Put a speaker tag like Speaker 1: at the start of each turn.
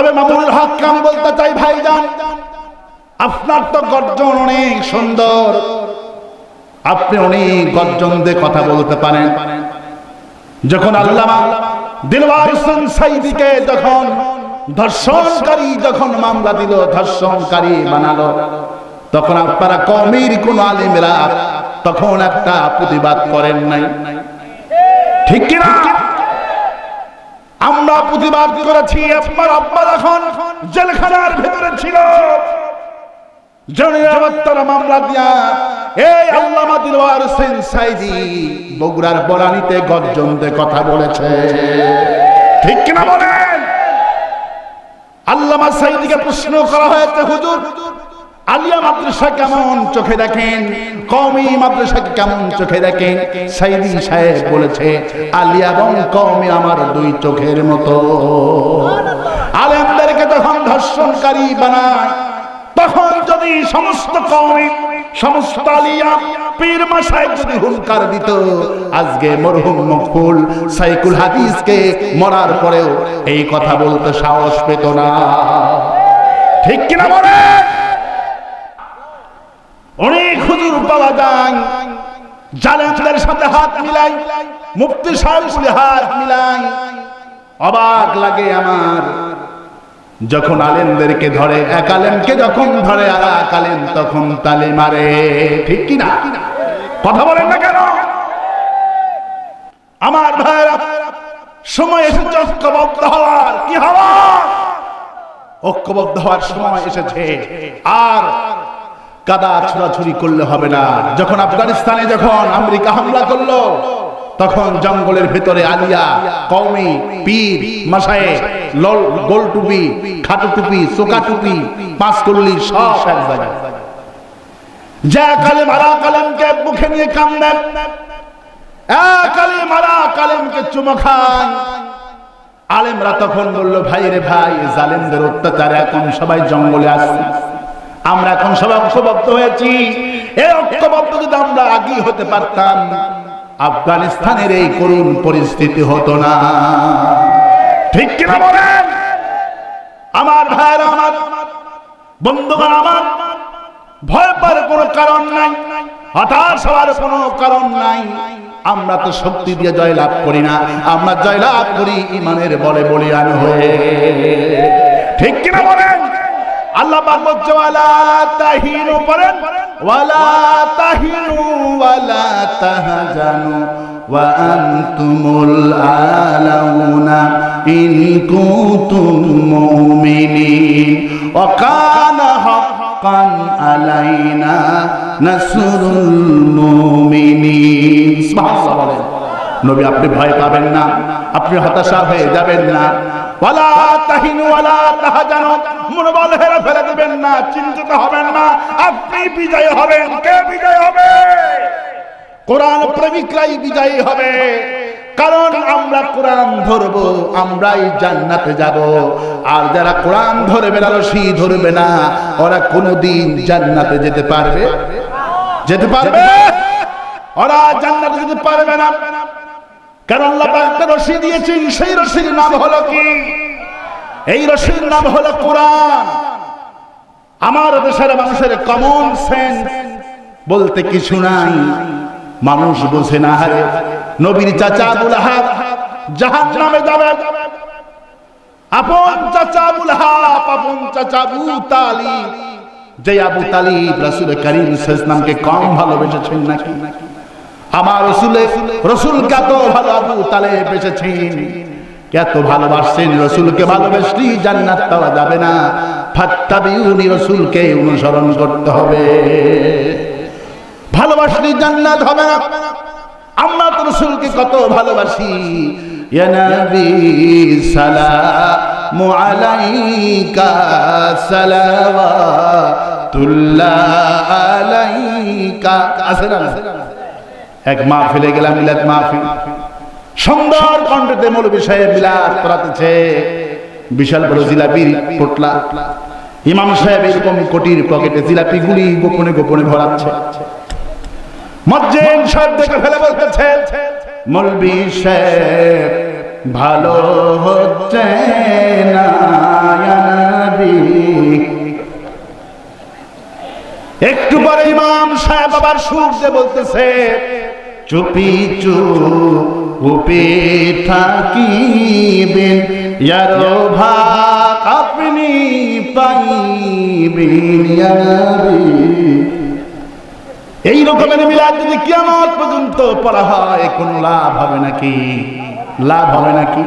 Speaker 1: তবে মামুনুল হককে আমি বলতে চাই, ভাইজান, আপনার তো গর্জন অনেক সুন্দর। আপনি অনেক গর্জন দিয়ে কথা বলতে পারেন। যখন আল্লামা হোসেন সাইদিকে যখন ধর্ষণকারী যখন মামলা দিল, ধর্ষণকারী বানালো, তখন আপনারা কমির কোন আলিমেরা তখন একটা প্রতিবাদ করেন নাই। ঠিক কিনা? আমরা প্রতিবাদ করেছি আপনার আব্বা এখন জেলখানার ভেতরে ছিল সাইদি বগুড়ার বরানিতে গর্জন দিয়ে কথা বলেছে। ঠিক বলেন? আল্লামা প্রশ্ন করা হয়েছে, হুজুর আলিয়া মাদ্রাসা কেমন চোখে দেখেন? কমি মাদ্রাসাকে কেমন চোখে দেখেন? সাইদি সাহেব বলেছে, আলিয়া এবং কমি আমার দুই চোখের মতো। আলেমদেরকে যখন ধর্ষণকারী বানায়, তখন যদি সমস্ত কওমি, সমস্ত আলিয়া পীর মাসায় যদি হুঙ্কার দিত, আজকে মরহুম মকবুল সাইকুল হাদিসকে মরার পরেও এই কথা বলতে সাহস পেত না। ঠিক কিনা বলে অনেক হুজুর পাওয়া যায়। জালেমদের সাথে হাত মিলাই, মুফতি সাহেব হাত মিলাই। অবাক লাগে আমার। যখন আলেমদেরকে ধরে, এক আলেমকে যখন ধরে, আর এক আলেম তখন তালে মারে। ঠিক কি না কথা বলেন না কেন? আমার ভাইরা সময় এসেছে ঐক্যবদ্ধ হওয়ার। কি হওয়ার? ঐক্যবদ্ধ হওয়ার সময় এসেছে। আর কাদা ছুড়াছুরি করলে হবে না। যখন আফগানিস্তানে যখন আমেরিকা হামলা করল, তখন জঙ্গলের ভেতরে আলিয়া কৌমি পীর, মাসায়ে গোল টুপি খাটো টুপি চোকা টুপি পাঁচ কল্লি সব এক জায়গায় যা কালে মারা কালেমকে মুখে নিয়ে কান্দেন। কালে মারা কালেমকে চুমা খান। আলেমরা তখন বলল ভাই রে ভাই, জালেমদের অত্যাচারে এখন সবাই জঙ্গলে আসছে আমরা এখন সবাই ঐক্যবদ্ধ হয়েছি। এই ঐক্যবদ্ধ যদি আমরা আগে হতে পারতাম, আফগানিস্তানের এই করুণ পরিস্থিতি হতো না। ঠিক কিনা বলেন? আমার ভাইয়ের, আমার বন্ধুগণ, আমার ভয় পাওয়ার কোনো কারণ নাই, হতাশ হওয়ার কোনো কারণ নাই। আমরা তো শক্তি দিয়ে জয় লাভ করি না, আমরা জয় লাভ করি ইমানের বলে বলিয়ান হয়ে। ঠিক কিনা বলেন? আল্লাহ পাক বলছে তাহিনু পড়েন, ওয়ালা তাহিনু ওয়ালা আপনি ভয় পাবেন না, আপনি হতাশা হয়ে যাবেন না। ওয়ালা তাহিনু তাহজানু মনোবল ফেলে দিবেন না, চিন্তিত হবেন না। আপনি বিজয় হবেন। কে বিজয় হবে? কোরআন প্রেমিকরাই বিজয়ী হবে। কারণ আমরা কোরআন ধরব, আমরাই জান্নাতে যাব। আর যারা কোরআন ধরবে না রশি ধরবে না। ওরা কোনোদিন জান্নাতে যেতে পারবে? যেতে পারবে? ওরা জান্নাতে যেতে পারবে না। কারণ আল্লাহ একটা রশি দিয়েছেন, সেই রশির নাম হলো কি? এই রশির নাম হলো কোরআন। আমার দেশের মানুষের কমন সেন্স বলতে কিছু নাই। মানুষ বোঝে না হারে নবীর চাচা আবুল আহাব জাহান নামে যাবে। আপন চাচা আবুল আহাব, আপন চাচা আবু তালিব। যে আবু তালিব রাসূল করিম সাল্লাল্লাহু কম ভালোবেসেছেন নাকি? আমার রসুলে রসুলকে এত ভালো আবু তালে বেসেছেন এত ভালোবাসছেন রসুলকে ভালোবাসলি জান্নাত পাওয়া যাবে না। ফাত্তাবিউনি রসুলকে অনুসরণ করতে হবে। ভালোবাসলি জান্নাত হবে না। আমরা তো রসুলকে কত ভালোবাসি। ইয়া নবী সালামু আলাইকা সালাওয়াতুল্লাহ আলাইকা। আছে না? এক মাহফিলে গেলাম, মিলাদ মাহফিল। সুন্দর কণ্ঠতে মৌলবী সাহেব বিলাস করাতেছে। বিশাল বড় জিলাপি পোটলা। ইমাম সাহেব এরকম কোটির পকেটে জিলাপি গুলি গোপনে গোপনে ভরাচ্ছে। মজ্জেন দেখে ফেলে বলতেছে, মৌলবী সাহেব, ভালো হচ্ছে না একটু পরে ইমাম সাহেব আবার সুখ যে বলতেছে চুপি চুপে থাকিবেন। ইয়ার ভাগ আপনি পাইবেন এই রকমের মিলাদ যদি কিয়ামত পর্যন্ত পড়া হয়, কোনো লাভ হবে নাকি? লাভ হবে নাকি?